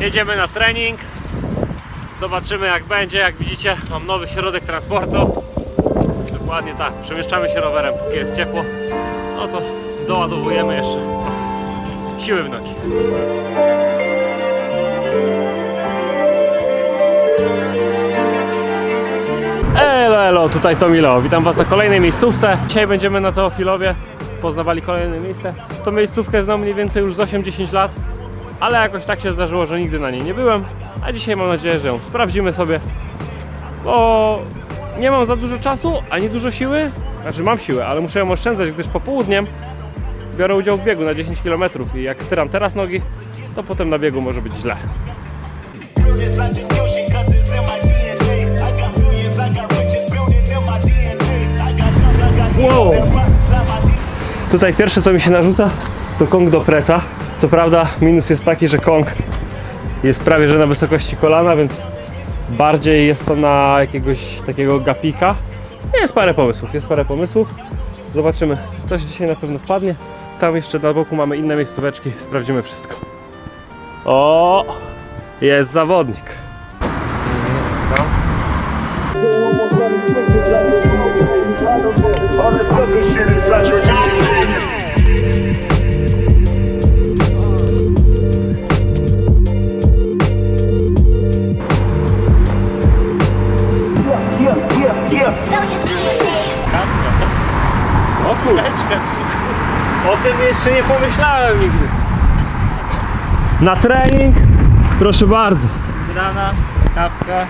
Jedziemy na trening. Zobaczymy jak będzie. Jak widzicie, mam nowy środek transportu. Dokładnie tak. Przemieszczamy się rowerem, póki jest ciepło. No to doładowujemy jeszcze siły w nogi. Elo, elo, tutaj Tomilo. Witam Was na kolejnej miejscówce. Dzisiaj będziemy na Teofilowie poznawali kolejne miejsce. To miejscówkę znam mniej więcej już z 8-10 lat, ale jakoś tak się zdarzyło, że nigdy na niej nie byłem. A dzisiaj mam nadzieję, że ją sprawdzimy sobie, bo nie mam za dużo czasu, ani dużo siły. Znaczy mam siłę, ale muszę ją oszczędzać, gdyż popołudniem biorę udział w biegu na 10 km i jak styram teraz nogi, to potem na biegu może być źle. Wow. Tutaj pierwsze co mi się narzuca to kong do pleca. Co prawda minus jest taki, że kong jest prawie że na wysokości kolana, więc bardziej jest to na jakiegoś takiego gapika. Jest parę pomysłów, jest parę pomysłów. Zobaczymy. Coś dzisiaj na pewno wpadnie. Tam jeszcze na boku mamy inne miejscóweczki. Sprawdzimy wszystko. O! Jest zawodnik. Tam. O kureczkę. O tym jeszcze nie pomyślałem nigdy. Na trening? Proszę bardzo. rana, kawka,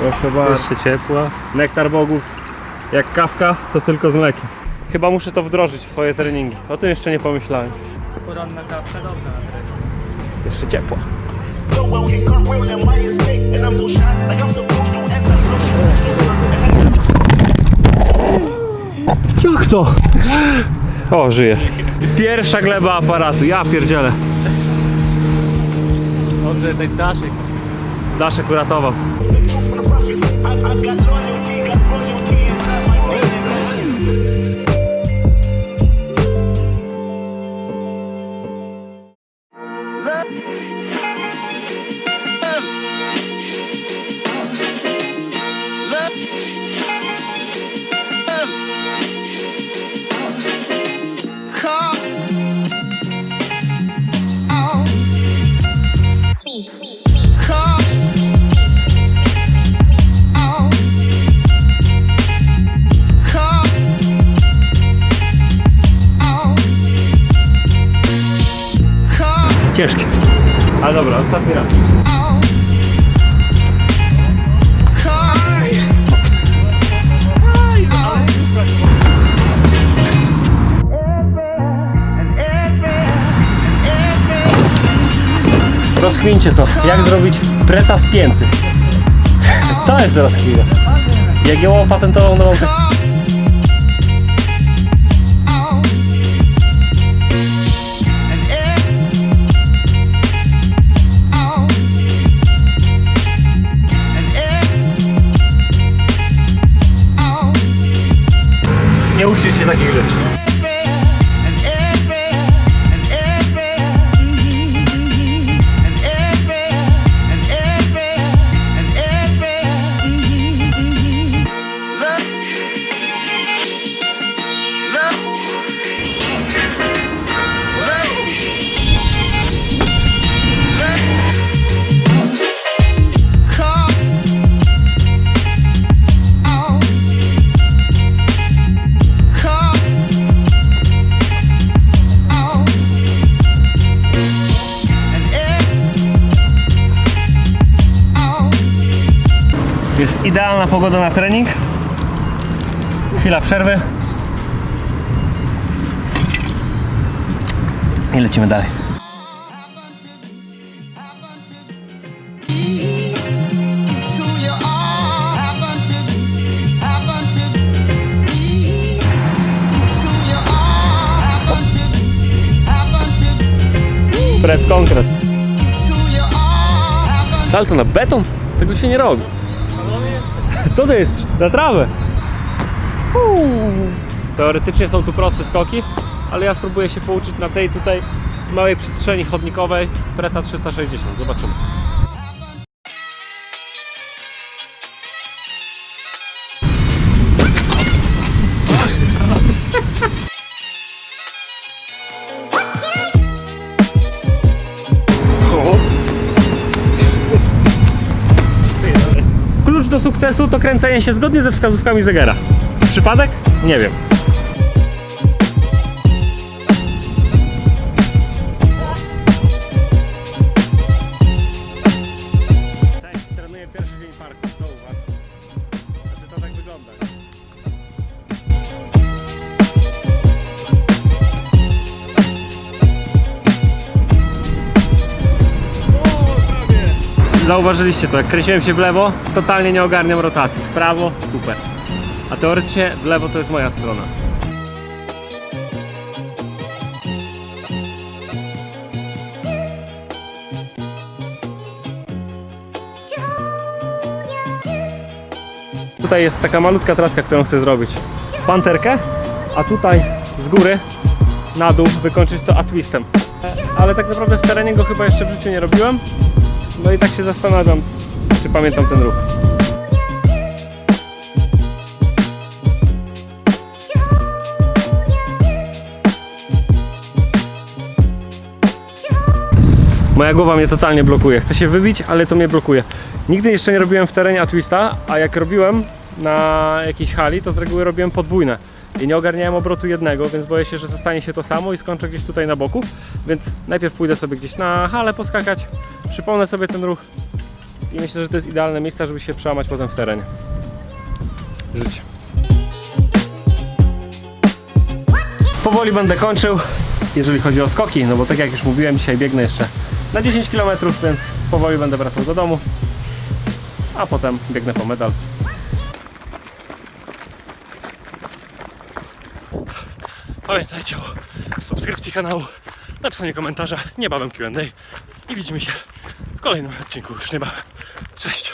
Proszę bardzo. jeszcze ciepła. Nektar bogów. Jak kawka, to tylko z mlekiem. Chyba muszę to wdrożyć w swoje treningi. O tym jeszcze nie pomyślałem. Poranna kawka dobra na trening. Jeszcze ciepło. To? O, żyje. Pierwsza gleba aparatu. Ja pierdzielę. Dobrze, ten daszek. Daszek uratował. Dobra, ostatni raz. Rozkmincie to. Jak zrobić preca spięty? To jest rozkmina. Jak ją opatentował nową uczysz się idealna pogoda na trening. Chwila przerwy. I lecimy dalej. Prec konkret. Salto na beton? Tego się nie robi. Co to jest? Na trawę. Teoretycznie są tu proste skoki, ale ja spróbuję się pouczyć na tej tutaj małej przestrzeni chodnikowej, presa 360, zobaczymy. Sukcesu to kręcenie się zgodnie ze wskazówkami zegara. Przypadek? Nie wiem. Zauważyliście to, jak kręciłem się w lewo, totalnie nie ogarniam rotacji. W prawo, super. A teoretycznie w lewo to jest moja strona. Tutaj jest taka malutka traska, którą chcę zrobić. Panterkę, a tutaj z góry na dół wykończyć to atwistem. Ale tak naprawdę w terenie go chyba jeszcze w życiu nie robiłem. No i tak się zastanawiam, czy pamiętam ten ruch. Moja głowa mnie totalnie blokuje. Chcę się wybić, ale to mnie blokuje. Nigdy jeszcze nie robiłem w terenie Atwista, a jak robiłem na jakiejś hali, to z reguły robiłem podwójne. I nie ogarniałem obrotu jednego, więc boję się, że zostanie się to samo i skończę gdzieś tutaj na boku. Więc najpierw pójdę sobie gdzieś na halę poskakać, przypomnę sobie ten ruch i myślę, że to jest idealne miejsce, żeby się przełamać potem w terenie. Życie. Powoli będę kończył, jeżeli chodzi o skoki, no bo tak jak już mówiłem, dzisiaj biegnę jeszcze na 10 km, więc powoli będę wracał do domu, a potem biegnę po medal. Pamiętajcie o subskrypcji kanału, napisaniu komentarza, niebawem Q&A i widzimy się w kolejnym odcinku już niebawem. Cześć!